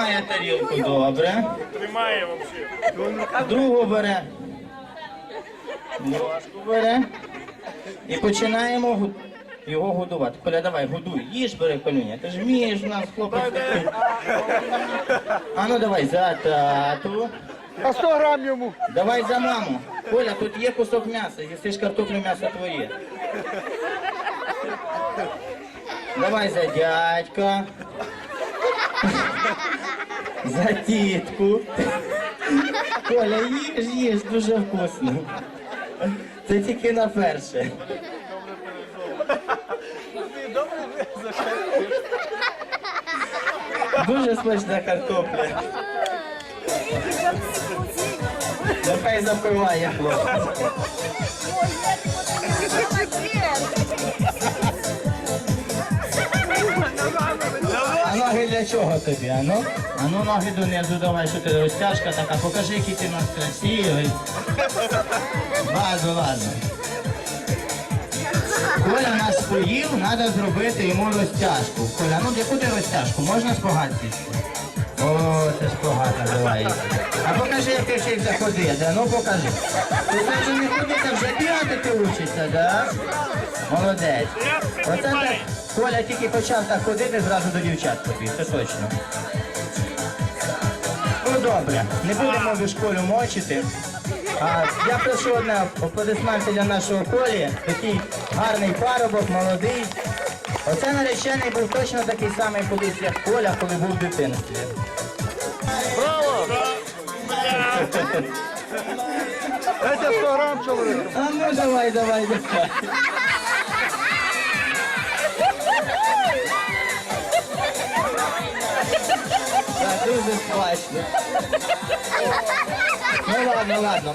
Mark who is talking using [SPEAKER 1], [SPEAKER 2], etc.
[SPEAKER 1] Тримає тарілку, добре.
[SPEAKER 2] Тримає взагалі.
[SPEAKER 1] Другу бере. Ложку бере. І починаємо його годувати. Коля, давай, годуй. Їж бери колюня. Ти ж вмієш у нас хлопець такий. А ну давай за тату.
[SPEAKER 3] А 100 грам йому.
[SPEAKER 1] Давай за маму. Коля, тут є кусок м'яса. Їсиш картоплю, м'ясо твоє. Давай за дядька. За тітку. Коля, їж, їж, дуже вкусно. Це тільки на перше. Дуже смачна картопля. Нехай запиває хлопець. Для чого тобі? А ну? А ну ноги донизу, давай, що ти розтяжка така, покажи, який ти нас красивий. Ладно, ладно. Коля нас поїв, треба зробити йому розтяжку. Коля, ну яку ти розтяжку? Можна спогадати? О, це спогада, давай. А покажи, як ти вчився ходити, ну покажи. Ти вже не ходити, вже бігати ти учишся, да? Молодець. Оце так, Коля тільки почав так ходити, зразу до дівчат побіг, це точно. Ну добре, не будемо в школу мочити. А, я прошу одне аплодисменти для нашого Колі. Такий гарний парубок, молодий. Оце наречений був точно такий самий колись, як Коля, коли був в дитинстві.
[SPEAKER 3] Браво! Дайте 100 грам, чоловік.
[SPEAKER 1] А ну давай, давай, давай. Так, дуже смачно. Ну ладно, ладно.